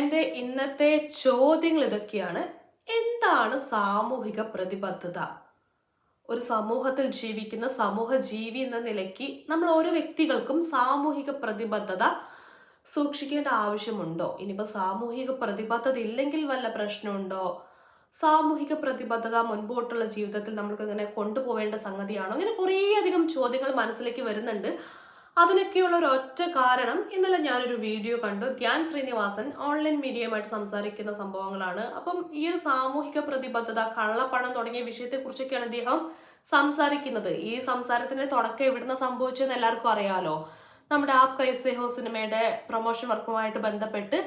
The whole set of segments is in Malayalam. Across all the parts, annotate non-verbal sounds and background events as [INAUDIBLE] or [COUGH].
എന്റെ ഇന്നത്തെ ചോദ്യങ്ങൾ ഇതൊക്കെയാണ്. എന്താണ് സാമൂഹിക പ്രതിബദ്ധത? ഒരു സമൂഹത്തിൽ ജീവിക്കുന്ന സമൂഹ ജീവി എന്ന നിലയ്ക്ക് നമ്മൾ ഓരോ വ്യക്തികൾക്കും സാമൂഹിക പ്രതിബദ്ധത സൂക്ഷിക്കേണ്ട ആവശ്യമുണ്ടോ? ഇനിയിപ്പോൾ സാമൂഹിക പ്രതിബദ്ധത ഇല്ലെങ്കിൽ വല്ല പ്രശ്നമുണ്ടോ? സാമൂഹിക പ്രതിബദ്ധത മുൻപോട്ടുള്ള ജീവിതത്തിൽ നമ്മൾക്ക് ഇങ്ങനെ കൊണ്ടുപോവേണ്ട സംഗതിയാണോ? ഇങ്ങനെ കുറേയധികം ചോദ്യങ്ങൾ മനസ്സിലേക്ക് വരുന്നുണ്ട്. അതിനൊക്കെയുള്ള ഒരു ഒറ്റ കാരണം ഇന്നലെ ഞാനൊരു വീഡിയോ കണ്ടു. ധ്യാൻ ശ്രീനിവാസൻ ഓൺലൈൻ മീഡിയയുമായിട്ട് സംസാരിക്കുന്ന സംഭവങ്ങളാണ്. അപ്പം ഈ ഒരു സാമൂഹിക പ്രതിബദ്ധത കള്ളപ്പണം തുടങ്ങിയ വിഷയത്തെക്കുറിച്ചൊക്കെയാണ് അദ്ദേഹം സംസാരിക്കുന്നത്. ഈ സംസാരത്തിന്റെ തുടക്കം എവിടുന്ന് സംഭവിച്ചെന്ന് എല്ലാവർക്കും അറിയാലോ. നമ്മുടെ ആപ് കൈസേഹോ സിനിമയുടെ പ്രൊമോഷൻ വർക്കുമായിട്ട് ബന്ധപ്പെട്ട്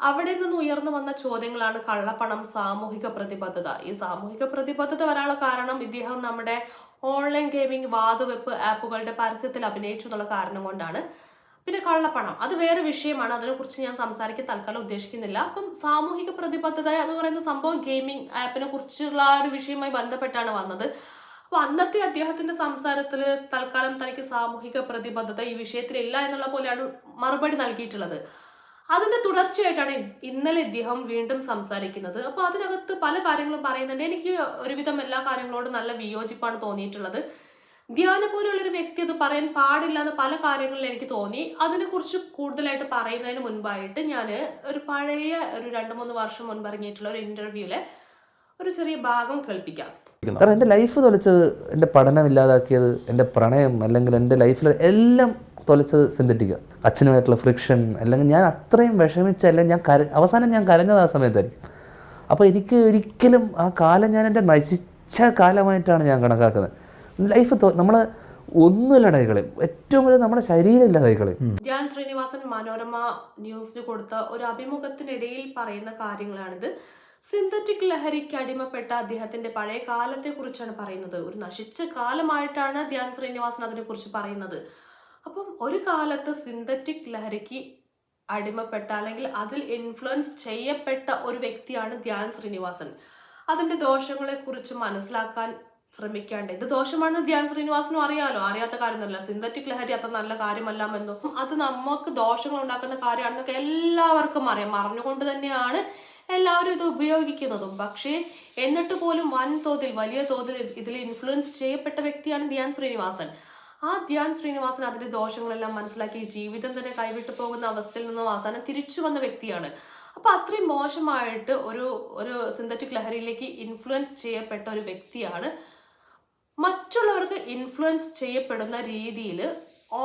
അവിടെ നിന്ന് ഉയർന്നു വന്ന ചോദ്യങ്ങളാണ് കള്ളപ്പണം സാമൂഹിക പ്രതിബദ്ധത. ഈ സാമൂഹിക പ്രതിബദ്ധത വരാനുള്ള കാരണം ഇദ്ദേഹം നമ്മുടെ ഓൺലൈൻ ഗെയിമിംഗ് വാതുവെപ്പ് ആപ്പുകളുടെ പരസ്യത്തിൽ അഭിനയിച്ചു എന്നുള്ള കാരണം കൊണ്ടാണ്. പിന്നെ കള്ളപ്പണം. അത് വേറെ വിഷയമാണ്. അതിനെക്കുറിച്ച് ഞാൻ സംസാരിക്കാൻ തൽക്കാലം ഉദ്ദേശിക്കുന്നില്ല. അപ്പം സാമൂഹിക പ്രതിബദ്ധത എന്ന് പറയുന്ന സംഭവം ഗെയിമിംഗ് ആപ്പിനെ കുറിച്ചുള്ള ആ ഒരു വിഷയവുമായി ബന്ധപ്പെട്ടാണ് വന്നത്. അപ്പൊ അന്നത്തെ അദ്ദേഹത്തിന്റെ സംസാരത്തിൽ തൽക്കാലം തനിക്ക് സാമൂഹിക പ്രതിബദ്ധത ഈ വിഷയത്തിലില്ല എന്നുള്ള പോലെയാണ് മറുപടി നൽകിയിട്ടുള്ളത്. അതിന്റെ തുടർച്ചയായിട്ടാണ് ഇന്നലെ ഇദ്ദേഹം വീണ്ടും സംസാരിക്കുന്നത്. അപ്പൊ അതിനകത്ത് പല കാര്യങ്ങളും പറയുന്നുണ്ട്. എനിക്ക് ഒരുവിധം എല്ലാ കാര്യങ്ങളോടും നല്ല വിയോജിപ്പാണ് തോന്നിയിട്ടുള്ളത്. ധ്യാന പോലെയുള്ള ഒരു വ്യക്തി അത് പറയാൻ പാടില്ല എന്ന് പല കാര്യങ്ങളിലും എനിക്ക് തോന്നി. അതിനെക്കുറിച്ച് കൂടുതലായിട്ട് പറയുന്നതിന് മുൻപായിട്ട് ഞാൻ ഒരു പഴയ ഒരു രണ്ട് മൂന്ന് വർഷം മുൻപ് ഇറങ്ങിയിട്ടുള്ള ഒരു ഇന്റർവ്യൂവിലെ ഒരു ചെറിയ ഭാഗം കേൾപ്പിക്കാം. കാരണം എന്റെ ലൈഫ് തൊലച്ചത് എന്റെ പഠനം ഇല്ലാതാക്കിയത് എന്റെ പ്രണയം അല്ലെങ്കിൽ എന്റെ ലൈഫിൽ എല്ലാം തൊലച്ചത് സിന്തറ്റിക്ക. അച്ഛനുമായിട്ടുള്ള ഫ്രിക്ഷൻ അല്ലെങ്കിൽ ഞാൻ അത്രയും വിഷമിച്ചല്ല അല്ലെങ്കിൽ ഞാൻ കര അവസാനം ഞാൻ കരഞ്ഞത് ആ സമയത്തായിരിക്കും. അപ്പോൾ എനിക്ക് ഒരിക്കലും ആ കാലം ഞാൻ എന്റെ നശിച്ച കാലമായിട്ടാണ് ഞാൻ കണക്കാക്കുന്നത്. ലൈഫ് നമ്മൾ ഒന്നുമില്ല കളയും ഏറ്റവും വലിയ നമ്മുടെ ശരീരമില്ല കളയും ധ്യാൻ ശ്രീനിവാസൻ മനോരമ ന്യൂസിന് കൊടുത്ത ഒരു അഭിമുഖത്തിനിടയിൽ പറയുന്ന കാര്യങ്ങളാണിത്. സിന്തറ്റിക് ലഹരിക്ക് അടിമപ്പെട്ട അദ്ദേഹത്തിന്റെ പഴയ കാലത്തെ കുറിച്ചാണ് പറയുന്നത്. ഒരു നശിച്ച കാലമായിട്ടാണ് ധ്യാൻ ശ്രീനിവാസൻ അതിനെക്കുറിച്ച് പറയുന്നത്. അപ്പം ഒരു കാലത്ത് സിന്തറ്റിക് ലഹരിക്ക് അടിമപ്പെട്ട അല്ലെങ്കിൽ അതിൽ ഇൻഫ്ലുവൻസ് ചെയ്യപ്പെട്ട ഒരു വ്യക്തിയാണ് ധ്യാൻ ശ്രീനിവാസൻ. അതിന്റെ ദോഷങ്ങളെക്കുറിച്ച് മനസ്സിലാക്കാൻ ശ്രമിക്കാണ്ട്. ഇത് ദോഷമാണെന്ന് ധ്യാൻ ശ്രീനിവാസനും അറിയാലോ? അറിയാത്ത കാര്യമൊന്നുമല്ല. സിന്തറ്റിക് ലഹരി അത്ര നല്ല കാര്യമല്ലാമെന്നും? അത് നമുക്ക് ദോഷങ്ങൾ ഉണ്ടാക്കുന്ന കാര്യമാണെന്നൊക്കെ എല്ലാവർക്കും അറിയാം. അറിഞ്ഞുകൊണ്ട് തന്നെയാണ് എല്ലാവരും ഇത് ഉപയോഗിക്കുന്നതും. പക്ഷേ എന്നിട്ട് പോലും വൻ തോതിൽ വലിയ തോതിൽ ഇതിൽ ഇൻഫ്ലുവൻസ് ചെയ്യപ്പെട്ട വ്യക്തിയാണ് ധ്യാൻ ശ്രീനിവാസൻ. ആ ധ്യാൻ ശ്രീനിവാസൻ അതിന്റെ ദോഷങ്ങളെല്ലാം മനസ്സിലാക്കി ജീവിതം തന്നെ കൈവിട്ടു പോകുന്ന അവസ്ഥയിൽ നിന്നും അവസാനം തിരിച്ചു വന്ന വ്യക്തിയാണ്. അപ്പൊ അത്രയും മോശമായിട്ട് ഒരു ഒരു സിന്തറ്റിക് ലഹരിയിലേക്ക് ഇൻഫ്ലുവൻസ് ചെയ്യപ്പെട്ട ഒരു വ്യക്തിയാണ്. മറ്റുള്ളവർക്ക് ഇൻഫ്ലുവൻസ് ചെയ്യപ്പെടുന്ന രീതിയിൽ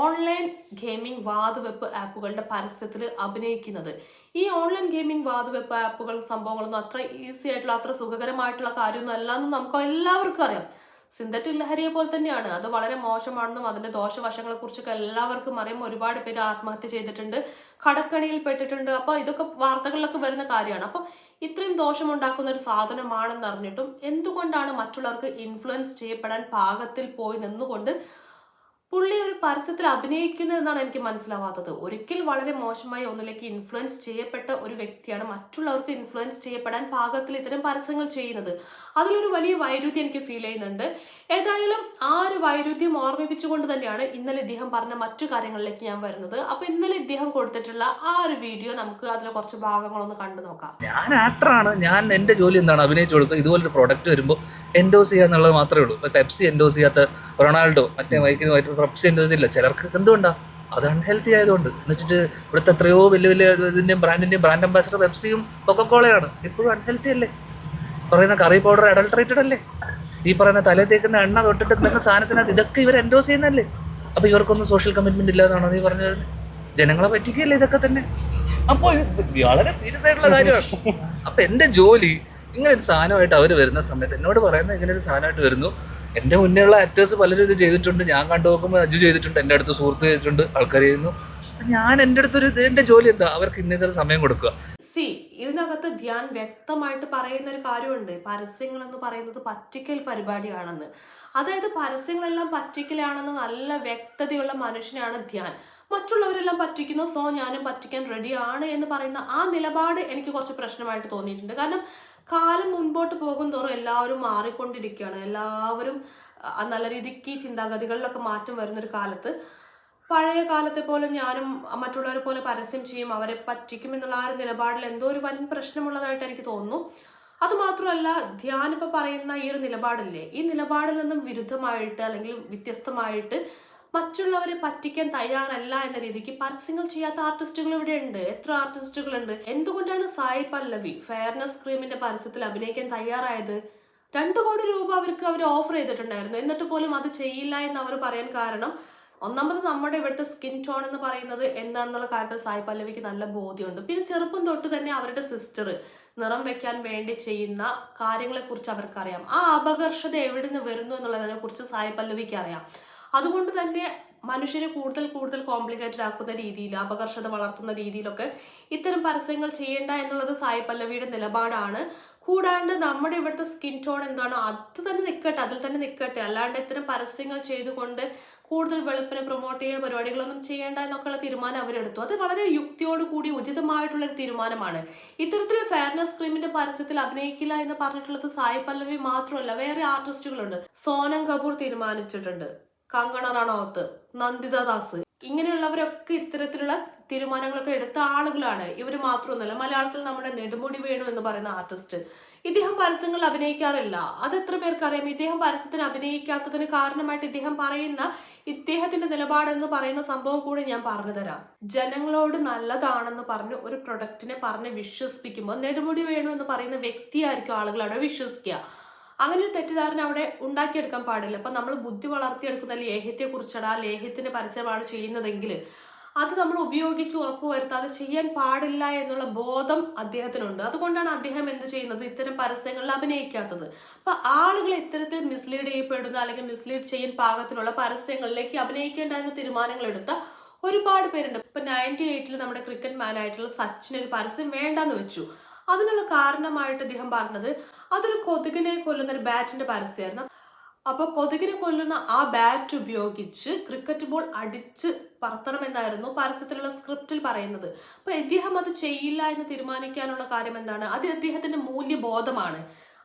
ഓൺലൈൻ ഗെയിമിംഗ് വാതുവെപ്പ് ആപ്പുകളുടെ പരസ്യത്തിൽ അഭിനയിക്കുന്നത്. ഈ ഓൺലൈൻ ഗെയിമിംഗ് വാതുവെപ്പ് ആപ്പുകൾ സംഭവങ്ങളൊന്നും അത്ര ഈസി ആയിട്ടുള്ള അത്ര സുഖകരമായിട്ടുള്ള കാര്യമൊന്നും അല്ല എന്ന് നമുക്ക് എല്ലാവർക്കും അറിയാം. സിന്തറ്റിക് ലഹരിയെ പോലെ തന്നെയാണ്. അത് വളരെ മോശമാണെന്നും അതിന്റെ ദോഷവശങ്ങളെ കുറിച്ചൊക്കെ എല്ലാവർക്കും അറിയാം. ഒരുപാട് പേര് ആത്മഹത്യ ചെയ്തിട്ടുണ്ട് കടക്കണിയിൽ പെട്ടിട്ടുണ്ട്. അപ്പൊ ഇതൊക്കെ വാർത്തകളിലൊക്കെ വരുന്ന കാര്യമാണ്. അപ്പൊ ഇത്രയും ദോഷം ഉണ്ടാക്കുന്ന ഒരു സാധനമാണെന്ന് അറിഞ്ഞിട്ടും എന്തുകൊണ്ടാണ് മറ്റുള്ളവർക്ക് ഇൻഫ്ലുവൻസ് ചെയ്യപ്പെടാൻ പാകത്തിൽ പോയി നിന്നുകൊണ്ട് പുള്ളി ഒരു പരസ്യത്തിൽ അഭിനയിക്കുന്നു എന്നാണ് എനിക്ക് മനസ്സിലാവാത്തത്. ഒരിക്കൽ വളരെ മോശമായി ഒന്നിലേക്ക് ഇൻഫ്ലുവൻസ് ചെയ്യപ്പെട്ട ഒരു വ്യക്തിയാണ് മറ്റുള്ളവർക്ക് ഇൻഫ്ലുവൻസ് ചെയ്യപ്പെടാൻ പാകത്തിൽ ഇത്തരം പരസ്യങ്ങൾ ചെയ്യുന്നത്. അതിലൊരു വലിയ വൈരുദ്ധ്യം എനിക്ക് ഫീൽ ചെയ്യുന്നുണ്ട്. ഏതായാലും ആ ഒരു വൈരുദ്ധ്യം ഓർമ്മിപ്പിച്ചുകൊണ്ട് തന്നെയാണ് ഇന്നലെ ഇദ്ദേഹം പറഞ്ഞ മറ്റു കാര്യങ്ങളിലേക്ക് ഞാൻ വരുന്നത്. അപ്പൊ ഇന്നലെ ഇദ്ദേഹം കൊടുത്തിട്ടുള്ള ആ ഒരു വീഡിയോ നമുക്ക് അതിലെ കുറച്ച് ഭാഗങ്ങളൊന്ന് കണ്ടു നോക്കാം ഞാൻ ആക്ടറാണ് ഞാൻ എന്റെ ജോലി എന്താണ്? അഭിനയിച്ചു കൊടുക്കുക. ഇതുപോലൊരു പ്രോഡക്റ്റ് വരുമ്പോൾ എൻഡോസ് ചെയ്യുക എന്നുള്ളത് മാത്രമേ ഉള്ളൂ. ഇപ്പോൾ പെപ്സി എൻഡോസ് ചെയ്യാത്ത റൊണാൾഡോ മറ്റേ മൈക്കിന് മറ്റേ പെപ്സി എൻഡോസ് ചെയ്യില്ല. ചിലർക്ക് എന്തുകൊണ്ടാണ് അത് അൺഹെൽത്തി ആയതുകൊണ്ട്. എന്ന് വെച്ചിട്ട് ഇവിടുത്തെ എത്രയോ വലിയ വലിയ ഇതിന്റെയും ബ്രാൻഡിന്റെയും ബ്രാൻഡ് അംബാസഡർ പെപ്സിയും കൊക്കക്കോളയാണ് ഇപ്പോഴും അൺഹെൽത്തി അല്ലേ? പറയുന്ന കറി പൗഡർ അഡൾട്രേറ്റഡ് അല്ലേ? ഈ പറയുന്ന തലേ തേക്കുന്ന എണ്ണ തൊട്ടിട്ട് തന്നെ സാധനത്തിനകത്ത് ഇതൊക്കെ ഇവർ എൻഡോസ് ചെയ്യുന്നല്ലേ അപ്പോൾ ഇവർക്കൊന്നും സോഷ്യൽ കമ്മിറ്റ്മെന്റ് ഇല്ലാതാണോ നീ പറഞ്ഞത്? ജനങ്ങളെ പറ്റിക്കല്ലേ ഇതൊക്കെ തന്നെ? അപ്പോൾ വളരെ സീരിയസ് ആയിട്ടുള്ള കാര്യമാണ്. അപ്പോൾ എന്റെ ജോലി ഇങ്ങനെ ഒരു സാധനമായിട്ട് അവർ വരുന്ന സമയത്ത് എന്നോട് പറയുന്നത് ഇങ്ങനെ ഒരു സാധനമായിട്ട് വരുന്നു. എന്റെ മുന്നേ ആക്ടേഴ്സ് പലരും ഇത് ചെയ്തിട്ടുണ്ട്. ഞാൻ കണ്ടു നോക്കുമ്പോൾ അജു ചെയ്തിട്ടുണ്ട്. എന്റെ അടുത്ത് സുഹൃത്ത് ചെയ്തിട്ടുണ്ട്. ആൾക്കാർ ചെയ്യുന്നു. ഞാൻ എന്റെ അടുത്തൊരു എന്റെ ജോലി എന്താ? അവർക്ക് ഇന്നേതൊരു സമയം കൊടുക്കുക. സി ഇതിനകത്ത് ധ്യാൻ വ്യക്തമായിട്ട് പറയുന്ന ഒരു കാര്യമുണ്ട്. പരസ്യങ്ങൾ എന്ന് പറയുന്നത് പറ്റിക്കൽ പരിപാടിയാണെന്ന്. അതായത് പരസ്യങ്ങളെല്ലാം പറ്റിക്കലാണെന്ന് നല്ല വ്യക്തതയുള്ള മനുഷ്യനാണ് ധ്യാൻ. മറ്റുള്ളവരെല്ലാം പറ്റിക്കുന്നു. സോ ഞാനും പറ്റിക്കാൻ റെഡിയാണ് എന്ന് പറയുന്ന ആ നിലപാട് എനിക്ക് കുറച്ച് പ്രശ്നമായിട്ട് തോന്നിയിട്ടുണ്ട്. കാരണം കാലം മുൻപോട്ട് പോകും തോറും എല്ലാവരും മാറിക്കൊണ്ടിരിക്കുകയാണ്. എല്ലാവരും നല്ല രീതിക്ക് ചിന്താഗതികളിലൊക്കെ മാറ്റം വരുന്നൊരു കാലത്ത്. പഴയ കാലത്തെ പോലെ ഞാനും മറ്റുള്ളവരെ പോലെ പരസ്യം ചെയ്യും അവരെ പറ്റിക്കും എന്നുള്ള ആ ഒരു നിലപാടിൽ എന്തോ ഒരു വൻ പ്രശ്നമുള്ളതായിട്ട് എനിക്ക് തോന്നുന്നു. അതുമാത്രമല്ല ഇപ്പൊ പറയുന്ന ഈ ഒരു നിലപാടില്ലേ? ഈ നിലപാടിൽ നിന്നും വിരുദ്ധമായിട്ട് അല്ലെങ്കിൽ വ്യത്യസ്തമായിട്ട് മറ്റുള്ളവരെ പറ്റിക്കാൻ തയ്യാറല്ല എന്ന രീതിക്ക് പരസ്യങ്ങൾ ചെയ്യാത്ത ആർട്ടിസ്റ്റുകൾ ഇവിടെ ഉണ്ട് എത്ര ആർട്ടിസ്റ്റുകൾ ഉണ്ട് എന്തുകൊണ്ടാണ് സായി പല്ലവി ഫെയർനെസ് ക്രീമിന്റെ പരസ്യത്തിൽ അഭിനയിക്കാൻ തയ്യാറായത്? രണ്ടു കോടി രൂപ അവർക്ക് അവർ ഓഫർ ചെയ്തിട്ടുണ്ടായിരുന്നു. എന്നിട്ട് പോലും അത് ചെയ്യില്ല എന്ന് അവർ പറയാൻ കാരണം ഒന്നാമത് നമ്മുടെ ഇവിടുത്തെ സ്കിൻ ടോൺ എന്ന് പറയുന്നത് എന്താണെന്നുള്ള കാര്യത്തിൽ സായി പല്ലവിക്ക് നല്ല ബോധ്യമുണ്ട്. പിന്നെ ചെറുപ്പം തൊട്ട് തന്നെ അവരുടെ സിസ്റ്റർ നിറം വെക്കാൻ വേണ്ടി ചെയ്യുന്ന കാര്യങ്ങളെക്കുറിച്ച് അവർക്കറിയാം. ആ അപകർഷത എവിടെ നിന്ന് വരുന്നു എന്നുള്ളതിനെ കുറിച്ച് സായി പല്ലവിക്ക് അറിയാം. അതുകൊണ്ട് തന്നെ മനുഷ്യരെ കൂടുതൽ കൂടുതൽ കോംപ്ലിക്കേറ്റഡ് ആക്കുന്ന രീതിയിൽ അപകർഷത വളർത്തുന്ന രീതിയിലൊക്കെ ഇത്തരം പരസ്യങ്ങൾ ചെയ്യേണ്ട എന്നുള്ളത് സായി പല്ലവിയുടെ നിലപാടാണ്. കൂടാണ്ട് നമ്മുടെ ഇവിടുത്തെ സ്കിൻ ടോൺ എന്താണ്? അത് തന്നെ നിൽക്കട്ടെ അതിൽ തന്നെ നിൽക്കട്ടെ അല്ലാണ്ട് ഇത്തരം പരസ്യങ്ങൾ ചെയ്തുകൊണ്ട് കൂടുതൽ വെളുപ്പിനെ പ്രൊമോട്ട് ചെയ്യുക പരിപാടികളൊന്നും ചെയ്യേണ്ട എന്നൊക്കെയുള്ള തീരുമാനം അവരെടുത്തു. അത് വളരെ യുക്തിയോട് കൂടി ഉചിതമായിട്ടുള്ള ഒരു തീരുമാനമാണ്. ഇത്തരത്തിൽ ഫെയർനെസ് ക്രീമിന്റെ പരസ്യത്തിൽ അഭിനയിക്കില്ല എന്ന് പറഞ്ഞിട്ടുള്ളത് സായി പല്ലവി മാത്രമല്ല വേറെ ആർട്ടിസ്റ്റുകളുണ്ട് സോനം കപൂർ തീരുമാനിച്ചിട്ടുണ്ട്. കങ്കണ റണോത്ത് നന്ദിത ദാസ് ഇങ്ങനെയുള്ളവരൊക്കെ ഇത്തരത്തിലുള്ള തീരുമാനങ്ങളൊക്കെ എടുത്ത ആളുകളാണ്. ഇവർ മാത്രമൊന്നുമല്ല മലയാളത്തിൽ നമ്മുടെ നെടുമുടി വേണു എന്ന് പറയുന്ന ആർട്ടിസ്റ്റ്. ഇദ്ദേഹം പരസ്യങ്ങളിൽ അഭിനയിക്കാറില്ല. അത് എത്ര പേർക്കറിയാം? ഇദ്ദേഹം പരസ്യത്തിന് അഭിനയിക്കാത്തതിന് കാരണമായിട്ട് ഇദ്ദേഹം പറയുന്ന ഇദ്ദേഹത്തിന്റെ നിലപാടെന്ന് പറയുന്ന സംഭവം കൂടി ഞാൻ പറഞ്ഞുതരാം ജനങ്ങളോട് നല്ലതാണെന്ന് പറഞ്ഞ് ഒരു പ്രൊഡക്റ്റിനെ പറഞ്ഞ് വിശ്വസിപ്പിക്കുമ്പോൾ നെടുമുടി വേണു എന്ന് പറയുന്ന വ്യക്തിയായിരിക്കും ആളുകളാണ് വിശ്വസിക്കുക. അങ്ങനെ ഒരു തെറ്റിദ്ധാരണ അവിടെ ഉണ്ടാക്കിയെടുക്കാൻ പാടില്ല. അപ്പം നമ്മൾ ബുദ്ധി വളർത്തിയെടുക്കുന്ന ലേഹ്യത്തെ കുറിച്ചാണ് ആ ലേഹ്യത്തിന്റെ പരസ്യമാണ് ചെയ്യുന്നതെങ്കിൽ അത് നമ്മൾ ഉപയോഗിച്ച് ഉറപ്പുവരുത്താതെ ചെയ്യാൻ പാടില്ല എന്നുള്ള ബോധം അദ്ദേഹത്തിനുണ്ട്. അതുകൊണ്ടാണ് അദ്ദേഹം എന്ത് ചെയ്യുന്നത്? ഇത്തരം പരസ്യങ്ങളിൽ അഭിനയിക്കാത്തത്. അപ്പൊ ആളുകൾ ഇത്തരത്തിൽ മിസ്ലീഡ് ചെയ്യപ്പെടുന്ന അല്ലെങ്കിൽ മിസ്ലീഡ് ചെയ്യാൻ പാകത്തിലുള്ള പരസ്യങ്ങളിലേക്ക് അഭിനയിക്കേണ്ട എന്ന തീരുമാനങ്ങൾ എടുത്ത ഒരുപാട് പേരുണ്ട്. ഇപ്പൊ നയന്റി എയ്റ്റിൽ നമ്മുടെ ക്രിക്കറ്റ് മാൻ ആയിട്ടുള്ള സച്ചിന് ഒരു പരസ്യം വേണ്ടെന്ന് വെച്ചു. അതിനുള്ള കാരണമായിട്ട് അദ്ദേഹം പറഞ്ഞത് അതൊരു കൊതുകിനെ കൊല്ലുന്ന ഒരു ബാറ്റിന്റെ പരസ്യമായിരുന്നു. അപ്പോൾ കൊതുകിനെ കൊല്ലുന്ന ആ ബാറ്റ് ഉപയോഗിച്ച് ക്രിക്കറ്റ് ബോൾ അടിച്ച് പറത്തണമെന്നായിരുന്നു പരസ്യത്തിലുള്ള സ്ക്രിപ്റ്റിൽ പറയുന്നത്. അപ്പോൾ അദ്ദേഹം അത് ചെയ്യില്ല എന്ന് തീരുമാനിക്കാനുള്ള കാര്യം എന്താണ്? അത് അദ്ദേഹത്തിന്റെ മൂല്യബോധമാണ്.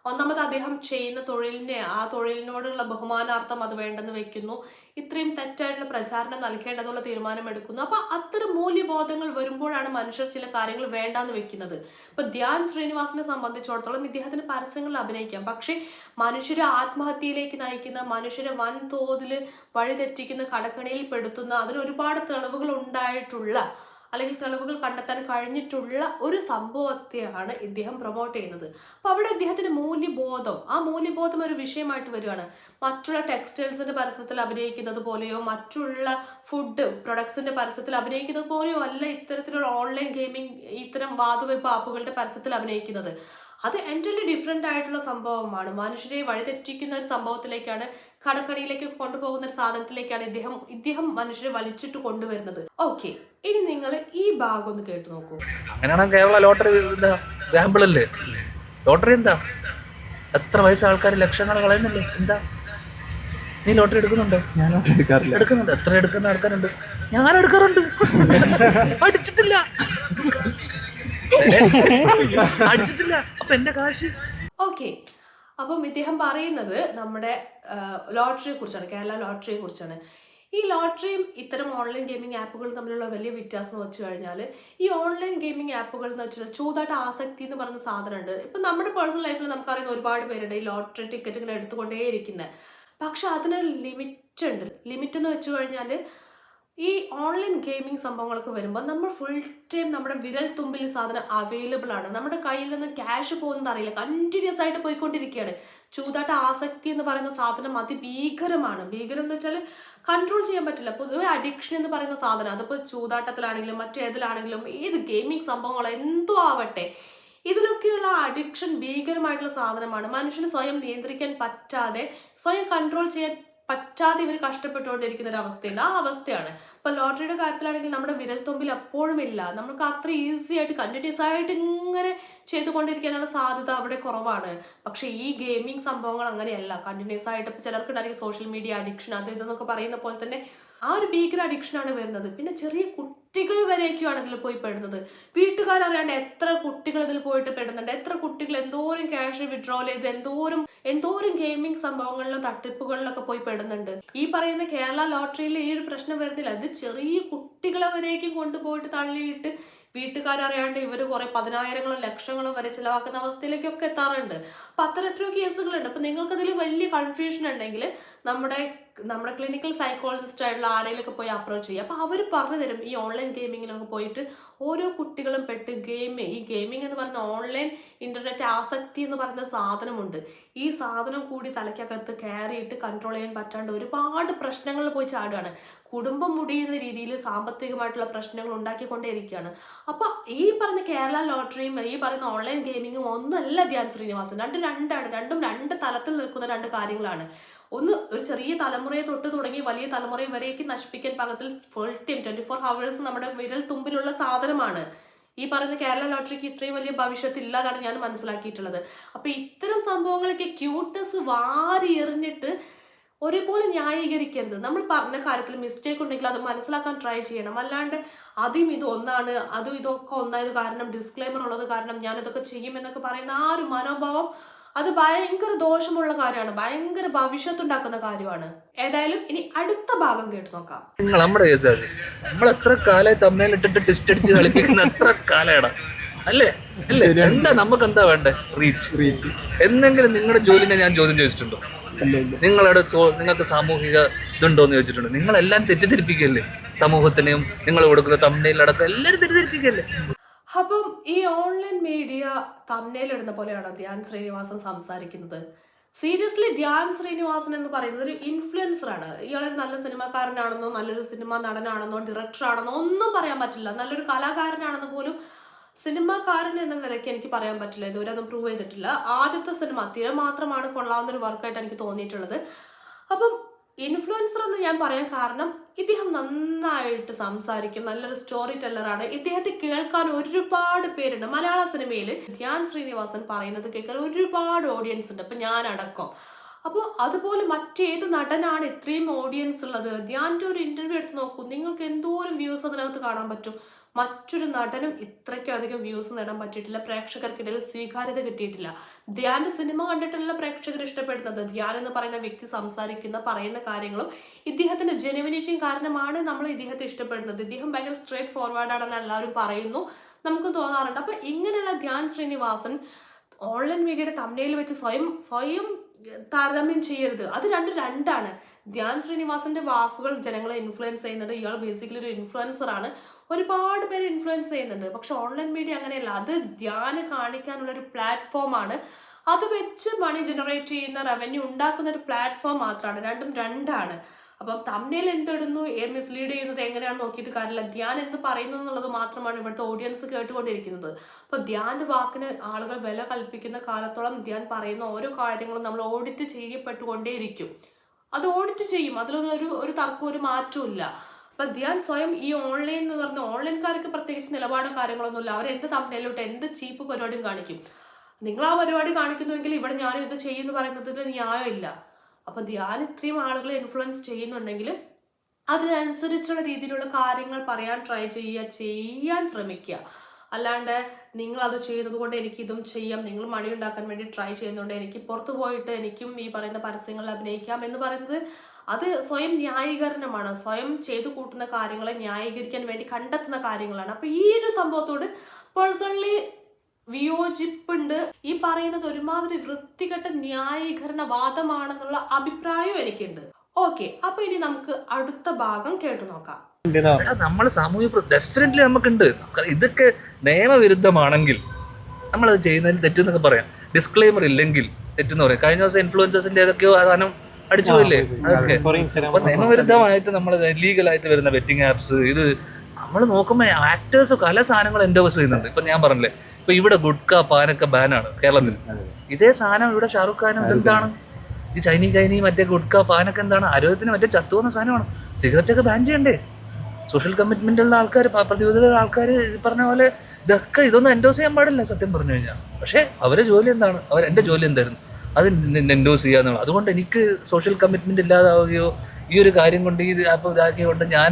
ഒന്നാമത് അദ്ദേഹം ചെയ്യുന്ന തൊഴിലിനെ ആ തൊഴിലിനോടുള്ള ബഹുമാനാർത്ഥം അത് വേണ്ടെന്ന് വെക്കുന്നു. ഇത്രയും തെറ്റായിട്ടുള്ള പ്രചാരണം നൽകേണ്ടതുള്ള തീരുമാനമെടുക്കുന്നു. അപ്പൊ അത്തരം മൂല്യബോധങ്ങൾ വരുമ്പോഴാണ് മനുഷ്യർ ചില കാര്യങ്ങൾ വേണ്ടാന്ന് വെക്കുന്നത്. ഇപ്പൊ ധ്യാൻ ശ്രീനിവാസിനെ സംബന്ധിച്ചിടത്തോളം ഇദ്ദേഹത്തിന് പരസ്യങ്ങളിൽ അഭിനയിക്കാം. പക്ഷേ മനുഷ്യരെ ആത്മഹത്യയിലേക്ക് നയിക്കുന്ന മനുഷ്യരെ വൻതോതിൽ വഴിതെറ്റിക്കുന്ന കടക്കണിയിൽ പെടുത്തുന്ന അതിന് ഒരുപാട് തെളിവുകൾ ഉണ്ടായിട്ടുള്ള അല്ലെങ്കിൽ തെളിവുകൾ കണ്ടെത്താൻ കഴിഞ്ഞിട്ടുള്ള ഒരു സംഭവത്തെയാണ് ഇദ്ദേഹം പ്രൊമോട്ട് ചെയ്യുന്നത്. അപ്പോൾ അവിടെ ഇദ്ദേഹത്തിന്റെ മൂല്യബോധം ആ മൂല്യബോധം ഒരു വിഷയമായിട്ട് വരികയാണ്. മറ്റുള്ള ടെക്സ്റ്റൈൽസിന്റെ പരസ്യത്തിൽ അഭിനയിക്കുന്നത് പോലെയോ മറ്റുള്ള ഫുഡ് പ്രൊഡക്ട്സിന്റെ പരസ്യത്തിൽ അഭിനയിക്കുന്നത് പോലെയോ അല്ല ഇത്തരത്തിലുള്ള ഓൺലൈൻ ഗെയിമിംഗ് ഇത്തരം വാതുവെപ്പ് ആപ്പുകളുടെ പരസ്യത്തിൽ അഭിനയിക്കുന്നത്. അത് എന്റലി ഡിഫറെന്റ് ആയിട്ടുള്ള സംഭവമാണ്. മനുഷ്യരെ വഴിതെറ്റിക്കുന്ന ഒരു സംഭവത്തിലേക്കാണ് കടക്കണിയിലേക്ക് കൊണ്ടുപോകുന്ന ഒരു സാധനത്തിലേക്കാണ് ഇദ്ദേഹം ഇദ്ദേഹം മനുഷ്യരെ വലിച്ചിട്ട് കൊണ്ടുവരുന്നത്. ഓക്കെ ഇനി നിങ്ങൾ ഈ ഭാഗം ഒന്ന് കേട്ടു നോക്കൂ. അങ്ങനെയാണെങ്കിൽ കേരള ലോട്ടറി അല്ലേ ലോട്ടറി എന്താ? എത്ര വയസ്സ് ആൾക്കാർ ലക്ഷങ്ങൾ കളയുന്നില്ലേ? എന്താ? നീ ലോട്ടറി എടുക്കുന്നുണ്ടോ? ഞാൻ എടുക്കാറില്ല. എടുക്കുന്നുണ്ട്. എത്ര എടുക്കുന്ന ആൾക്കാരുണ്ട്? ഞാൻ എടുക്കാറുണ്ട് [LAUGHS] അടിച്ചിട്ടില്ല. [LAUGHS] അടിച്ചിട്ടില്ല. അപ്പൊ എന്റെ കാശ്? ഓക്കെ. അപ്പം ഇദ്ദേഹം പറയുന്നത് നമ്മുടെ ലോട്ടറിയെ കുറിച്ചാണ് കേരള ലോട്ടറിയെ കുറിച്ചാണ്. ഈ ലോട്ടറിയും ഇത്തരം ഓൺലൈൻ ഗെയിമിംഗ് ആപ്പുകൾ തമ്മിലുള്ള വലിയ വ്യത്യാസം എന്ന് വെച്ച് കഴിഞ്ഞാൽ ഈ ഓൺലൈൻ ഗെയിമിംഗ് ആപ്പുകൾ എന്ന് വെച്ചാൽ ചൂതാട്ട ആസക്തി എന്ന് പറയുന്ന സാധനമുണ്ട്. ഇപ്പം നമ്മുടെ പേഴ്സണൽ ലൈഫിൽ നമുക്കറിയുന്ന ഒരുപാട് പേരുണ്ട് ഈ ലോട്ടറി ടിക്കറ്റ് ഇങ്ങനെ എടുത്തുകൊണ്ടേയിരിക്കുന്നത് പക്ഷെ അതിനൊരു ലിമിറ്റ് ഉണ്ട്. ലിമിറ്റ് എന്ന് വെച്ച് കഴിഞ്ഞാൽ ഈ ഓൺലൈൻ ഗെയിമിംഗ് സംഭവങ്ങളൊക്കെ വരുമ്പോൾ നമ്മൾ ഫുൾ ടൈം നമ്മുടെ വിരൽ തുമ്പിൽ സാധനം അവൈലബിൾ ആണ്. നമ്മുടെ കയ്യിൽ നിന്ന് ക്യാഷ് പോകുന്നത് അറിയില്ല. കണ്ടിന്യൂസ് ആയിട്ട് പോയിക്കൊണ്ടിരിക്കുകയാണ്. ചൂതാട്ട ആസക്തി എന്ന് പറയുന്ന സാധനം അതിഭീകരമാണ്. ഭീകരം എന്ന് വെച്ചാൽ കൺട്രോൾ ചെയ്യാൻ പറ്റില്ല. പൊതുവെ അഡിക്ഷൻ എന്ന് പറയുന്ന സാധനം. അതിപ്പോൾ ചൂതാട്ടത്തിലാണെങ്കിലും മറ്റേതിലാണെങ്കിലും ഏത് ഗെയിമിംഗ് സംഭവങ്ങളോ എന്തോ ആവട്ടെ. ഇതിലൊക്കെയുള്ള അഡിക്ഷൻ ഭീകരമായിട്ടുള്ള സാധനമാണ്. മനുഷ്യന് സ്വയം നിയന്ത്രിക്കാൻ പറ്റാതെ സ്വയം കൺട്രോൾ ചെയ്യാൻ പറ്റാതെ ഇവർ കഷ്ടപ്പെട്ടുകൊണ്ടിരിക്കുന്ന ഒരു അവസ്ഥയില്ല ആ അവസ്ഥയാണ്. ഇപ്പൊ ലോട്ടറിയുടെ കാര്യത്തിലാണെങ്കിൽ നമ്മുടെ വിരൽത്തുമ്പിൽ അപ്പോഴും ഇല്ല. നമുക്ക് അത്ര ഈസി ആയിട്ട് കണ്ടിന്യൂസ് ആയിട്ട് ഇങ്ങനെ ചെയ്തുകൊണ്ടിരിക്കാനുള്ള സാധ്യത അവിടെ കുറവാണ്. പക്ഷെ ഈ ഗെയിമിംഗ് സംഭവങ്ങൾ അങ്ങനെയല്ല. കണ്ടിന്യൂസ് ആയിട്ട് ഇപ്പൊ ചിലർക്ക് ഉണ്ടായിരിക്കും സോഷ്യൽ മീഡിയ അഡിക്ഷൻ അത് ഇതെന്നൊക്കെ പറയുന്ന പോലെ തന്നെ ആ ഒരു ഭീകര അഡിക്ഷനാണ് വരുന്നത്. പിന്നെ ചെറിയ കുട്ടികൾ വരെയൊക്കെയാണ് ഇതിൽ പോയി പെടുന്നത്. വീട്ടുകാരറിയാണ്ട് എത്ര കുട്ടികൾ ഇതിൽ പോയിട്ട് പെടുന്നുണ്ട്. എത്ര കുട്ടികൾ എന്തോരം ക്യാഷ് വിഡ്രോൾ ചെയ്ത് എന്തോരം എന്തോരം ഗെയിമിംഗ് സംഭവങ്ങളിലും തട്ടിപ്പുകളിലൊക്കെ പോയി പെടുന്നുണ്ട്. ഈ പറയുന്ന കേരള ലോട്ടറിയിൽ ഈ ഒരു പ്രശ്നം വരുന്നില്ല. ഇത് ചെറിയ കുട്ടികളെ വരേക്കും കൊണ്ടുപോയിട്ട് തള്ളിയിട്ട് വീട്ടുകാരറിയാണ്ട് ഇവർ കുറെ പതിനായിരങ്ങളും ലക്ഷങ്ങളും വരെ ചിലവാക്കുന്ന അവസ്ഥയിലേക്കൊക്കെ എത്താറുണ്ട്. അപ്പൊ അത്തരത്തിലോ കേസുകളുണ്ട്. അപ്പൊ നിങ്ങൾക്കതിൽ വലിയ കൺഫ്യൂഷൻ ഉണ്ടെങ്കിൽ നമ്മുടെ നമ്മുടെ ക്ലിനിക്കൽ സൈക്കോളജിസ്റ്റ് ആയിട്ടുള്ള ആരെങ്കിലുമൊക്കെ പോയി അപ്രോച്ച് ചെയ്യുക. അപ്പോൾ അവർ പറഞ്ഞു തരും ഈ ഓൺലൈൻ ഗെയിമിങ്ങിലൊക്കെ പോയിട്ട് ഓരോ കുട്ടികളും പെട്ട് ഗെയിം ഈ ഗെയിമിംഗ് എന്ന് പറയുന്ന ഓൺലൈൻ ഇന്റർനെറ്റ് ആസക്തി എന്ന് പറയുന്ന സാധനമുണ്ട്. ഈ സാധനം കൂടി തലയ്ക്കകത്ത് കയറിയിട്ട് കൺട്രോൾ ചെയ്യാൻ പറ്റാണ്ട് ഒരുപാട് പ്രശ്നങ്ങളിൽ പോയി ചാടുകയാണ്. കുടുംബം മുടിയുന്ന രീതിയിൽ സാമ്പത്തികമായിട്ടുള്ള പ്രശ്നങ്ങൾ ഉണ്ടാക്കിക്കൊണ്ടേയിരിക്കുകയാണ്. അപ്പോൾ ഈ പറഞ്ഞ കേരള ലോട്ടറിയും ഈ പറയുന്ന ഓൺലൈൻ ഗെയിമിങ്ങും ഒന്നല്ല ധ്യാൻ ശ്രീനിവാസൻ. രണ്ടും രണ്ടാണ് രണ്ടും രണ്ട് തലത്തിൽ നിൽക്കുന്ന രണ്ട് കാര്യങ്ങളാണ്. ഒന്ന് ഒരു ചെറിയ തലമുറയെ തൊട്ട് തുടങ്ങി വലിയ തലമുറ വരെയൊക്കെ നശിപ്പിക്കാൻ പാകത്തിൽ full time twenty four hours നമ്മുടെ വിരൽ തുമ്പിലുള്ള സാധനമാണ്. ഈ പറയുന്ന കേരള ലോട്ടറിക്ക് ഇത്രയും വലിയ ഭവിഷ്യത്ത് ഇല്ലാതാണ് ഞാൻ മനസ്സിലാക്കിയിട്ടുള്ളത്. അപ്പൊ ഇത്തരം സംഭവങ്ങളൊക്കെ ക്യൂട്ട്നെസ് വാരി എറിഞ്ഞിട്ട് ഒരുപോലെ ന്യായീകരിക്കരുത്. നമ്മൾ പറഞ്ഞ കാര്യത്തിൽ മിസ്റ്റേക്ക് ഉണ്ടെങ്കിൽ അത് മനസ്സിലാക്കാൻ ട്രൈ ചെയ്യണം. അല്ലാണ്ട് അതും ഇത് ഒന്നാണ് അതും ഇതൊക്കെ ഒന്നായത് കാരണം ഡിസ്ക്ലെയിമർ ഉള്ളത് കാരണം ഞാനിതൊക്കെ ചെയ്യുമെന്നൊക്കെ ചെയ്യും എന്നൊക്കെ പറയുന്ന ആ ഒരു മനോഭാവം അത് ഭയങ്കര ദോഷമുള്ള കാര്യമാണ്. ഭയങ്കര ഭവിഷ്യത്തുണ്ടാക്കുന്ന കാര്യമാണ്. ഏതായാലും ഇനി അടുത്ത ഭാഗം കേട്ട് നോക്കാം. നിങ്ങൾ നമ്മുടെ കേസാണ് നമ്മൾ എത്ര ടെസ്റ്റ് അടിച്ച് കളിപ്പിക്കുന്ന എത്ര കാലമാണ് അല്ലേ? അല്ലേ? എന്താ നമുക്ക് എന്താ വേണ്ടേ? റീച്ച് റീച്ച് എന്നെങ്കിലും നിങ്ങളുടെ ജോലിനെ ഞാൻ ചോദ്യം ചോദിച്ചിട്ടുണ്ടോ? നിങ്ങളുടെ നിങ്ങൾക്ക് സാമൂഹിക ഇതുണ്ടോ എന്ന് ചോദിച്ചിട്ടുണ്ട്. നിങ്ങളെല്ലാം തെറ്റിദ്ധരിപ്പിക്കല്ലേ സമൂഹത്തിനെയും നിങ്ങൾ കൊടുക്കുന്ന തമ്മിലടക്കം എല്ലാവരും തെറ്റിദ്ധരിപ്പിക്കല്ലേ അപ്പം ഈ ഓൺലൈൻ മീഡിയ തമ്മിലിടുന്ന പോലെയാണ് ധ്യാൻ ശ്രീനിവാസൻ സംസാരിക്കുന്നത്? സീരിയസ്ലി ധ്യാൻ ശ്രീനിവാസൻ എന്ന് പറയുന്നത് ഒരു ഇൻഫ്ലുവൻസർ ആണ്. ഇയാളൊരു നല്ല സിനിമാക്കാരനാണെന്നോ നല്ലൊരു സിനിമ നടനാണെന്നോ ഡയറക്ടർ ആണെന്നോ ഒന്നും പറയാൻ പറ്റില്ല. നല്ലൊരു കലാകാരനാണെന്ന് പോലും സിനിമാക്കാരൻ എന്ന നിലയ്ക്ക് എനിക്ക് പറയാൻ പറ്റില്ല. ഇതുവരെ അതും പ്രൂവ് ചെയ്തിട്ടില്ല. ആദ്യത്തെ സിനിമ തിര മാത്രമാണ് കൊള്ളാവുന്ന ഒരു വർക്കായിട്ട് എനിക്ക് തോന്നിയിട്ടുള്ളത്. അപ്പം ഇൻഫ്ലുവൻസർ എന്ന് ഞാൻ പറയാൻ കാരണം ഇദ്ദേഹം നന്നായിട്ട് സംസാരിക്കും. നല്ലൊരു സ്റ്റോറി ടെല്ലറാണ് ഇദ്ദേഹത്തെ കേൾക്കാൻ ഒരുപാട് പേരുണ്ട്. മലയാള സിനിമയിൽ ധ്യാൻ ശ്രീനിവാസൻ പറയുന്നത് കേൾക്കാൻ ഒരുപാട് ഓഡിയൻസ് ഉണ്ട്. അപ്പം ഞാൻ അടക്കം അപ്പോൾ അതുപോലെ മറ്റേത് നടനാണ് ഇത്രയും ഓഡിയൻസ് ഉള്ളത്. ധ്യാന്റെ ഒരു ഇന്റർവ്യൂ എടുത്ത് നോക്കൂ. നിങ്ങൾക്ക് എന്തോരം വ്യൂസ് അതിനകത്ത് കാണാൻ പറ്റും? മറ്റൊരു നടനും ഇത്രയ്ക്കധികം വ്യൂസ് നേടാൻ പറ്റിയിട്ടില്ല. പ്രേക്ഷകർക്കിടയിൽ സ്വീകാര്യത കിട്ടിയിട്ടില്ല. ധ്യാന്റെ സിനിമ കണ്ടിട്ടുള്ള പ്രേക്ഷകർ ഇഷ്ടപ്പെടുന്നത്. ധ്യാൻ എന്ന് പറയുന്ന വ്യക്തി സംസാരിക്കുന്ന പറയുന്ന കാര്യങ്ങളും ഇദ്ദേഹത്തിന്റെ ജെനുവിനിറ്റിയും കാരണമാണ് നമ്മൾ ഇദ്ദേഹത്തെ ഇഷ്ടപ്പെടുന്നത്. ഇദ്ദേഹം ഭയങ്കര സ്ട്രേറ്റ് ഫോർവേഡ് ആണെന്ന് എല്ലാവരും പറയുന്നു. നമുക്ക് തോന്നാറുണ്ട്. അപ്പൊ ഇങ്ങനെയുള്ള ധ്യാൻ ശ്രീനിവാസൻ ഓൺലൈൻ മീഡിയയുടെ തമ്മനയിൽ വെച്ച് സ്വയം സ്വയം താരതമ്യം ചെയ്യരുത്. അത് രണ്ട് രണ്ടാണ്. ധ്യാൻ ശ്രീനിവാസന്റെ വാക്കുകൾ ജനങ്ങളെ ഇൻഫ്ലുവൻസ് ചെയ്യുന്നത് ഇയാൾ ബേസിക്കലി ഒരു ഇൻഫ്ലുവൻസർ ആണ്. ഒരുപാട് പേര് ഇൻഫ്ലുവൻസ് ചെയ്യുന്നുണ്ട്. പക്ഷെ ഓൺലൈൻ മീഡിയ അങ്ങനെയല്ല. അത് ധ്യാന് കാണിക്കാനുള്ള ഒരു പ്ലാറ്റ്ഫോമാണ് അത് വെച്ച് മണി ജനറേറ്റ് ചെയ്യുന്ന റവന്യൂ ഉണ്ടാക്കുന്ന ഒരു പ്ലാറ്റ്ഫോം മാത്രമാണ്. രണ്ടും രണ്ടാണ്. അപ്പം തമ്മിൽ എന്തിടുന്നു മിസ്ലീഡ് ചെയ്യുന്നത് എങ്ങനെയാണ് നോക്കിയിട്ട് കാര്യമില്ല. ധ്യാൻ എന്ന് പറയുന്നു എന്നുള്ളത് മാത്രമാണ് ഇവിടുത്തെ ഓഡിയൻസ് കേട്ടുകൊണ്ടിരിക്കുന്നത്. അപ്പൊ ധ്യാന്റെ വാക്കിന് ആളുകൾ വില കൽപ്പിക്കുന്ന കാലത്തോളം ധ്യാൻ പറയുന്ന ഓരോ കാര്യങ്ങളും നമ്മൾ ഓഡിറ്റ് ചെയ്യപ്പെട്ടുകൊണ്ടേയിരിക്കും. അത് ഓഡിറ്റ് ചെയ്യും. അതിലൊന്നും ഒരു ഒരു തർക്കവും ഒരു മാറ്റവും ഇല്ല. അപ്പൊ ധ്യാൻ സ്വയം ഈ ഓൺലൈൻ എന്ന് പറഞ്ഞ ഓൺലൈൻകാർക്ക് പ്രത്യേകിച്ച് നിലപാടോ അവർ എന്ത് തമ്മിലോട്ട് എന്ത് ചീപ്പ് പരിപാടിയും കാണിക്കും. നിങ്ങൾ ആ പരിപാടി കാണിക്കുന്നുവെങ്കിൽ ഇവിടെ ഞാനും ഇത് ചെയ്യുന്നു പറയുന്നതിന് ന്യായമില്ല. അപ്പൊ ധ്യാൻ ഇത്രയും ആളുകളെ ഇൻഫ്ലുവൻസ് ചെയ്യുന്നുണ്ടെങ്കിൽ അതിനനുസരിച്ചുള്ള രീതിയിലുള്ള കാര്യങ്ങൾ പറയാൻ ട്രൈ ചെയ്യുക ചെയ്യാൻ ശ്രമിക്കുക. അല്ലാണ്ട് നിങ്ങൾ അത് ചെയ്യുന്നത് കൊണ്ട് എനിക്ക് ഇതും ചെയ്യാം നിങ്ങൾ മണി ഉണ്ടാക്കാൻ വേണ്ടി ട്രൈ ചെയ്യുന്നുണ്ട് എനിക്ക് പുറത്തു പോയിട്ട് എനിക്കും ഈ പറയുന്ന പരസ്യങ്ങളിൽ അഭിനയിക്കാം എന്ന് പറയുന്നത് അത് സ്വയം ന്യായീകരണമാണ്. സ്വയം ചെയ്തു കൂട്ടുന്ന കാര്യങ്ങളെ ന്യായീകരിക്കാൻ വേണ്ടി കണ്ടെത്തുന്ന കാര്യങ്ങളാണ്. അപ്പൊ ഈ ഒരു സംഭവത്തോട് പേഴ്സണലി വിയോജിപ്പുണ്ട്. ഈ പറയുന്നത് ഒരുമാതിരി വൃത്തികെട്ട ന്യായീകരണ വാദമാണെന്നുള്ള അഭിപ്രായവും എനിക്കുണ്ട്. ഓക്കെ അപ്പൊ ഇനി നമുക്ക് അടുത്ത ഭാഗം കേട്ടു നോക്കാം. നമ്മൾ സാമൂഹിക ഡെഫിനറ്റ്ലി നമുക്കുണ്ട്. ഇതൊക്കെ നിയമവിരുദ്ധമാണെങ്കിൽ നമ്മൾ അത് ചെയ്യുന്നതിൽ തെറ്റെന്നൊക്കെ പറയാം. ഡിസ്ക്ലെയിമർ ഇല്ലെങ്കിൽ തെറ്റെന്ന് പറയാം. കഴിഞ്ഞ ദിവസം ഇൻഫ്ലുവൻസേഴ്സിന്റെ ഏതൊക്കെയോ സാധനം അടിച്ചു പോയില്ലേ? അതൊക്കെ. അപ്പൊ നിയമവിരുദ്ധമായിട്ട് നമ്മൾ ലീഗലായിട്ട് വരുന്ന ബെറ്റിംഗ് ആപ്സ് ഇത് നമ്മൾ നോക്കുമ്പോൾ ആക്ടേഴ്സ് പല സാധനങ്ങൾ എൻഡോസ് ചെയ്യുന്നുണ്ട്. ഇപ്പൊ ഞാൻ പറഞ്ഞില്ലേ ഇപ്പൊ ഇവിടെ ഗുഡ്ക പാനൊക്കെ ബാനാണ് കേരളത്തിൽ. ഇതേ സാധനം ഇവിടെ ഷാറുഖ് ഖാനും എന്താണ് ഈ ചൈനീ കൈനി മറ്റേ ഗുഡ്ക പാനൊക്കെ എന്താണ്? ആരോഗ്യത്തിന് മറ്റേ ചത്തുവന്ന സാധനമാണ്. സിഗരറ്റ് ഒക്കെ ബാൻ ചെയ്യണ്ടേ? സോഷ്യൽ കമ്മിറ്റ്മെന്റ് ഉള്ള ആൾക്കാർ പ്രതിബദ്ധതയുള്ള ആൾക്കാർ പറഞ്ഞ പോലെ ഇതൊക്കെ ഇതൊന്നും എൻഡോസ് ചെയ്യാൻ പാടില്ല സത്യം പറഞ്ഞു കഴിഞ്ഞാൽ. പക്ഷേ അവരെ ജോലി എന്താണ്? അവർ എന്റെ ജോലി എന്തായിരുന്നു? അത് എൻഡോസ് ചെയ്യാന്നുള്ളത്. അതുകൊണ്ട് എനിക്ക് സോഷ്യൽ കമ്മിറ്റ്മെന്റ് ഇല്ലാതാവുകയോ ഈ ഒരു കാര്യം കൊണ്ട് ഈ ആപ്പ് ഇതാക്കിയതുകൊണ്ട് ഞാൻ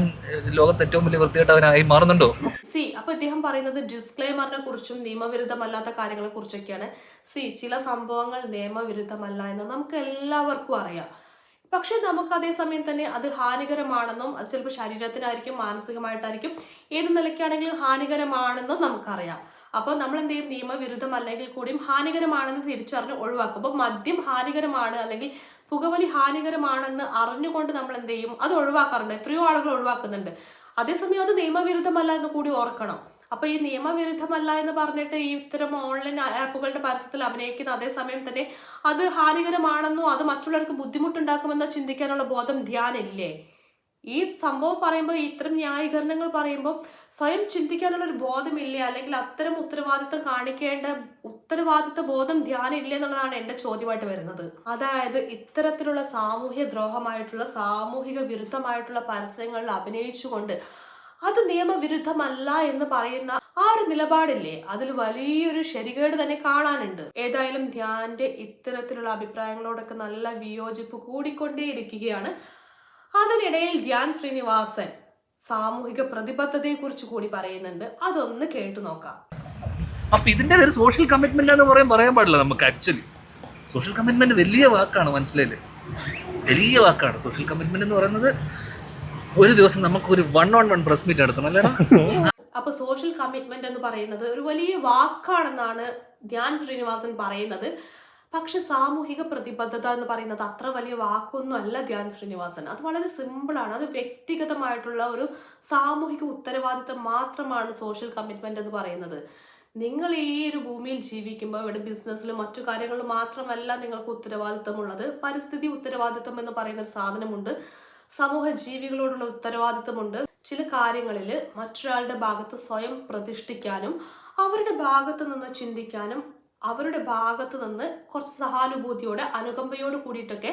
ലോകത്ത് ഏറ്റവും വലിയ വൃത്തികെട്ടവനായി മാറുന്നുണ്ടോ? സി അപ്പൊ ഇദ്ദേഹം പറയുന്നത് ഡിസ്ക്ലെയിമറിനെ കുറിച്ചും നിയമവിരുദ്ധമല്ലാത്ത കാര്യങ്ങളെ കുറിച്ചൊക്കെയാണ്. സി ചില സംഭവങ്ങൾ നിയമവിരുദ്ധമല്ല എന്ന് നമുക്ക് എല്ലാവർക്കും അറിയാം. പക്ഷെ നമുക്ക് അതേസമയം തന്നെ അത് ഹാനികരമാണെന്നും അത് ചിലപ്പോൾ ശരീരത്തിനായിരിക്കും മാനസികമായിട്ടായിരിക്കും ഏത് നിലയ്ക്കാണെങ്കിലും ഹാനികരമാണെന്നും നമുക്കറിയാം. അപ്പോൾ നമ്മൾ എന്ത് ചെയ്യും? നിയമവിരുദ്ധം അല്ലെങ്കിൽ കൂടിയും ഹാനികരമാണെന്ന് തിരിച്ചറിഞ്ഞ് ഒഴിവാക്കും. അപ്പോൾ മദ്യം ഹാനികരമാണ് അല്ലെങ്കിൽ പുകവലി ഹാനികരമാണെന്ന് അറിഞ്ഞുകൊണ്ട് നമ്മൾ എന്ത് ചെയ്യും? അത് ഒഴിവാക്കാറുണ്ട്. എത്രയോ ആളുകൾ ഒഴിവാക്കുന്നുണ്ട്. അതേസമയം അത് നിയമവിരുദ്ധമല്ല എന്ന് കൂടി ഓർക്കണം. അപ്പൊ ഈ നിയമവിരുദ്ധമല്ല എന്ന് പറഞ്ഞിട്ട് ഈ ഇത്തരം ഓൺലൈൻ ആപ്പുകളുടെ പരസ്യത്തിൽ അഭിനയിക്കുന്ന അതേസമയം തന്നെ അത് ഹാനികരമാണെന്നോ അത് മറ്റുള്ളവർക്ക് ബുദ്ധിമുട്ടുണ്ടാക്കുമെന്നോ ചിന്തിക്കാനുള്ള ബോധം ധ്യാനില്ലേ? ഈ സംഭവം പറയുമ്പോൾ ഇത്തരം ന്യായീകരണങ്ങൾ പറയുമ്പോൾ സ്വയം ചിന്തിക്കാനുള്ള ഒരു ബോധമില്ലേ? അല്ലെങ്കിൽ അത്തരം ഉത്തരവാദിത്തം കാണിക്കേണ്ട ഉത്തരവാദിത്ത ബോധം ധ്യാനം ഇല്ല എന്നുള്ളതാണ് എന്റെ ചോദ്യമായിട്ട് വരുന്നത്. അതായത് ഇത്തരത്തിലുള്ള സാമൂഹ്യ ദ്രോഹമായിട്ടുള്ള സാമൂഹിക വിരുദ്ധമായിട്ടുള്ള പരസ്യങ്ങളിൽ അഭിനയിച്ചുകൊണ്ട് അത് നിയമവിരുദ്ധമല്ല എന്ന് പറയുന്ന ആ ഒരു നിലപാടില്ലേ? അതിൽ വലിയൊരു ശരികേട് തന്നെ കാണാനുണ്ട്. ഏതായാലും ധ്യാന്റെ ഇത്തരത്തിലുള്ള അഭിപ്രായങ്ങളോടൊക്കെ നല്ല വിയോജിപ്പ് കൂടിക്കൊണ്ടേയിരിക്കുകയാണ്. അതിനിടയിൽ ധ്യാൻ ശ്രീനിവാസൻ സാമൂഹിക പ്രതിബദ്ധതയെക്കുറിച്ച് കൂടി പറയുന്നുണ്ട്. അതൊന്ന് കേട്ടു നോക്കാം. അപ്പൊ ഇതിന്റെ ഒരു സോഷ്യൽ കമ്മിറ്റ്മെന്റ് എന്ന് പറയാൻ പറയാൻ പാടില്ല നമുക്ക് ആക്ച്വലി സോഷ്യൽ കമ്മിറ്റ്മെന്റ് വലിയ വാക്കാണ് മനസ്സിലായില്ലേ? വലിയ വാക്കാണ്. സോഷ്യൽ കമ്മിറ്റ്മെന്റ് എന്ന് പറയുന്നത് ഒരു ദിവസം നമുക്ക് ഒരു one on one press meet നടത്തണം അല്ലേ? അപ്പൊ സോഷ്യൽ കമ്മിറ്റ്മെന്റ് എന്ന് പറയുന്നത് ഒരു വലിയ വാക്കാണെന്നാണ് ധ്യാൻ ശ്രീനിവാസൻ പറയുന്നത്. പക്ഷെ സാമൂഹിക പ്രതിബദ്ധത എന്ന് പറയുന്നത് അത്ര വലിയ വാക്കൊന്നും അല്ല ധ്യാൻ ശ്രീനിവാസൻ. അത് വളരെ സിമ്പിളാണ് അത് വ്യക്തിഗതമായിട്ടുള്ള ഒരു സാമൂഹിക ഉത്തരവാദിത്തം മാത്രമാണ് സോഷ്യൽ കമ്മിറ്റ്മെന്റ് എന്ന് പറയുന്നത്. നിങ്ങൾ ഈ ഒരു ഭൂമിയിൽ ജീവിക്കുമ്പോൾ ഇവിടെ ബിസിനസ്സിലും മറ്റു കാര്യങ്ങളിലും മാത്രമല്ല നിങ്ങൾക്ക് ഉത്തരവാദിത്തമുള്ളത്. പരിസ്ഥിതി ഉത്തരവാദിത്തം എന്ന് പറയുന്ന ഒരു സാധനമുണ്ട്. സമൂഹ ജീവികളോടുള്ള ഉത്തരവാദിത്തമുണ്ട്. ചില കാര്യങ്ങളിൽ മറ്റൊരാളുടെ ഭാഗത്ത് സ്വയം പ്രതിഷ്ഠിക്കാനും അവരുടെ ഭാഗത്ത് നിന്ന് ചിന്തിക്കാനും അവരുടെ ഭാഗത്ത് നിന്ന് കുറച്ച് സഹാനുഭൂതിയോടെ അനുകമ്പയോട് കൂടിയിട്ടൊക്കെ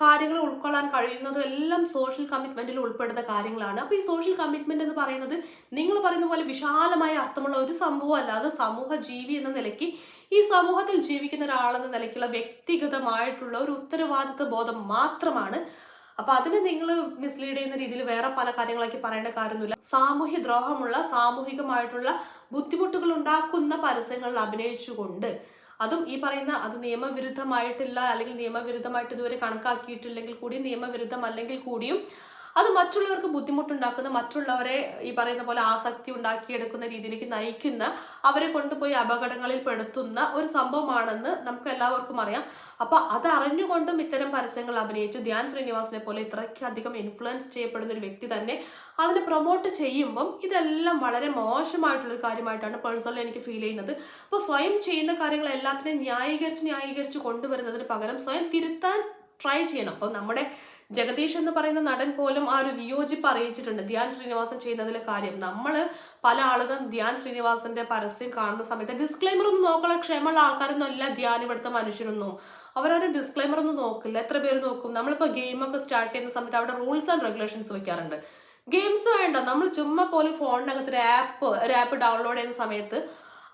കാര്യങ്ങൾ ഉൾക്കൊള്ളാൻ കഴിയുന്നതും എല്ലാം സോഷ്യൽ കമ്മിറ്റ്മെന്റിൽ ഉൾപ്പെടുന്ന കാര്യങ്ങളാണ്. അപ്പോൾ ഈ സോഷ്യൽ കമ്മിറ്റ്മെന്റ് എന്ന് പറയുന്നത് നിങ്ങൾ പറയുന്ന പോലെ വിശാലമായ അർത്ഥമുള്ള ഒരു സംഭവമല്ല അത് സമൂഹ ജീവി എന്ന നിലയ്ക്ക് ഈ സമൂഹത്തിൽ ജീവിക്കുന്ന ഒരാളെന്ന നിലയ്ക്കുള്ള വ്യക്തിഗതമായിട്ടുള്ള ഒരു ഉത്തരവാദിത്വ ബോധം മാത്രമാണ്. അപ്പൊ അതിനെ നിങ്ങൾ മിസ്ലീഡ് ചെയ്യുന്ന രീതിയിൽ വേറെ പല കാര്യങ്ങളൊക്കെ പറയേണ്ട കാര്യമൊന്നുമില്ല. സാമൂഹ്യ ദ്രോഹമുള്ള സാമൂഹികമായിട്ടുള്ള ബുദ്ധിമുട്ടുകൾ ഉണ്ടാക്കുന്ന പരസ്യങ്ങളിൽ അഭിനയിച്ചുകൊണ്ട് അതും ഈ പറയുന്ന അത് നിയമവിരുദ്ധമായിട്ടില്ല അല്ലെങ്കിൽ നിയമവിരുദ്ധമായിട്ട് ഇതുവരെ കണക്കാക്കിയിട്ടില്ലെങ്കിൽ കൂടി നിയമവിരുദ്ധം അല്ലെങ്കിൽ കൂടിയും അത് മറ്റുള്ളവർക്ക് ബുദ്ധിമുട്ടുണ്ടാക്കുന്ന മറ്റുള്ളവരെ ഈ പറയുന്ന പോലെ ആസക്തി ഉണ്ടാക്കിയെടുക്കുന്ന രീതിയിലേക്ക് നയിക്കുന്ന അവരെ കൊണ്ടുപോയി അപകടങ്ങളിൽ പെടുത്തുന്ന ഒരു സംഭവമാണെന്ന് നമുക്ക് എല്ലാവർക്കും അറിയാം. അപ്പൊ അത് അറിഞ്ഞുകൊണ്ടും ഇത്തരം പരസ്യങ്ങൾ അഭിനയിച്ചു ധ്യാൻ ശ്രീനിവാസിനെ പോലെ ഇത്രയ്ക്കധികം ഇൻഫ്ലുവൻസ് ചെയ്യപ്പെടുന്ന ഒരു വ്യക്തി തന്നെ അതിനെ പ്രൊമോട്ട് ചെയ്യുമ്പം ഇതെല്ലാം വളരെ മോശമായിട്ടുള്ള ഒരു കാര്യമായിട്ടാണ് പേഴ്സണലി എനിക്ക് ഫീൽ ചെയ്യുന്നത്. അപ്പോൾ സ്വയം ചെയ്യുന്ന കാര്യങ്ങൾ എല്ലാത്തിനെയും ന്യായീകരിച്ച് ന്യായീകരിച്ച് കൊണ്ടുവരുന്നതിന് പകരം സ്വയം തിരുത്താൻ ട്രൈ ചെയ്യണം. അപ്പോൾ നമ്മുടെ ജഗദീഷ് എന്ന് പറയുന്ന നടൻ പോലും ആ ഒരു വിയോജിപ്പ് അറിയിച്ചിട്ടുണ്ട്. ധ്യാൻ ശ്രീനിവാസൻ ചെയ്യുന്നതിലെ കാര്യം. നമ്മൾ പല ആളുകളും ധ്യാൻ ശ്രീനിവാസന്റെ പരസ്യം കാണുന്ന സമയത്ത് ഡിസ്ക്ലൈമർ ഒന്നും നോക്കാനുള്ള ക്ഷേമമുള്ള ആൾക്കാരൊന്നും അല്ല ധ്യാൻ ഇവിടുത്തെ മനുഷ്യരൊന്നും. അവരൊരു ഡിസ്ക്ലൈമർ ഒന്നും നോക്കില്ല. എത്ര പേര് നോക്കും? നമ്മളിപ്പോൾ ഗെയിമൊക്കെ സ്റ്റാർട്ട് ചെയ്യുന്ന സമയത്ത് അവിടെ റൂൾസ് ആൻഡ് റെഗുലേഷൻസ് വെക്കാറുണ്ട്. ഗെയിംസ് വേണ്ട. നമ്മൾ ചുമ്മാ പോലും ഫോണിനകത്ത് ഒരു ആപ്പ് ഒരു ആപ്പ് ഡൗൺലോഡ് ചെയ്യുന്ന സമയത്ത്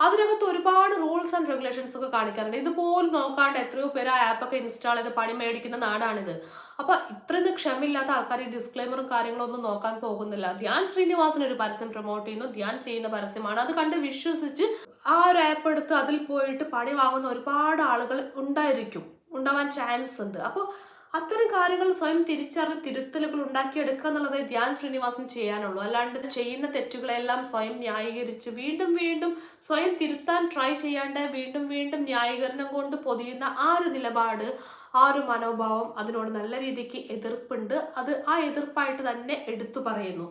അതിനകത്ത് ഒരുപാട് റൂൾസ് ആൻഡ് റെഗുലേഷൻസ് ഒക്കെ കാണിക്കാറുണ്ട്. ഇതുപോലും നോക്കാണ്ട് എത്രയോ പേര് ആ ആപ്പൊക്കെ ഇൻസ്റ്റാൾ ചെയ്ത് പണി മേടിക്കുന്ന നാടാണിത്. അപ്പൊ ഇത്രയൊന്നും ക്ഷമയില്ലാത്ത ആൾക്കാർ ഈ ഡിസ്ക്ലൈമറും കാര്യങ്ങളും ഒന്നും നോക്കാൻ പോകുന്നില്ല. ധ്യാൻ ശ്രീനിവാസൻ ഒരു പരസ്യം പ്രൊമോട്ട് ചെയ്യുന്നു. ധ്യാൻ ചെയ്യുന്ന പരസ്യമാണ്. അത് കണ്ട് വിശ്വസിച്ച് ആ ഒരു ആപ്പ് എടുത്ത് അതിൽ പോയിട്ട് പണി വാങ്ങുന്ന ഒരുപാട് ആളുകൾ ഉണ്ടായിരിക്കും. ഉണ്ടാവാൻ ചാൻസ് ഉണ്ട്. അപ്പോൾ അത്തരം കാര്യങ്ങൾ സ്വയം തിരിച്ചറിഞ്ഞ് തിരുത്തലുകൾ ഉണ്ടാക്കിയെടുക്കുക എന്നുള്ളത് ധ്യാൻ ശ്രീനിവാസം ചെയ്യാനുള്ളൂ. അല്ലാണ്ട് ചെയ്യുന്ന തെറ്റുകളെല്ലാം സ്വയം ന്യായീകരിച്ച് വീണ്ടും വീണ്ടും സ്വയം തിരുത്താൻ ട്രൈ ചെയ്യാണ്ട് വീണ്ടും വീണ്ടും ന്യായീകരണം കൊണ്ട് പൊതിയുന്ന ആ ഒരു നിലപാട് ആ ഒരു മനോഭാവം അതിനോട് നല്ല രീതിക്ക് എതിർപ്പുണ്ട്. അത് ആ എതിർപ്പായിട്ട് തന്നെ എടുത്തു പറയുന്നു.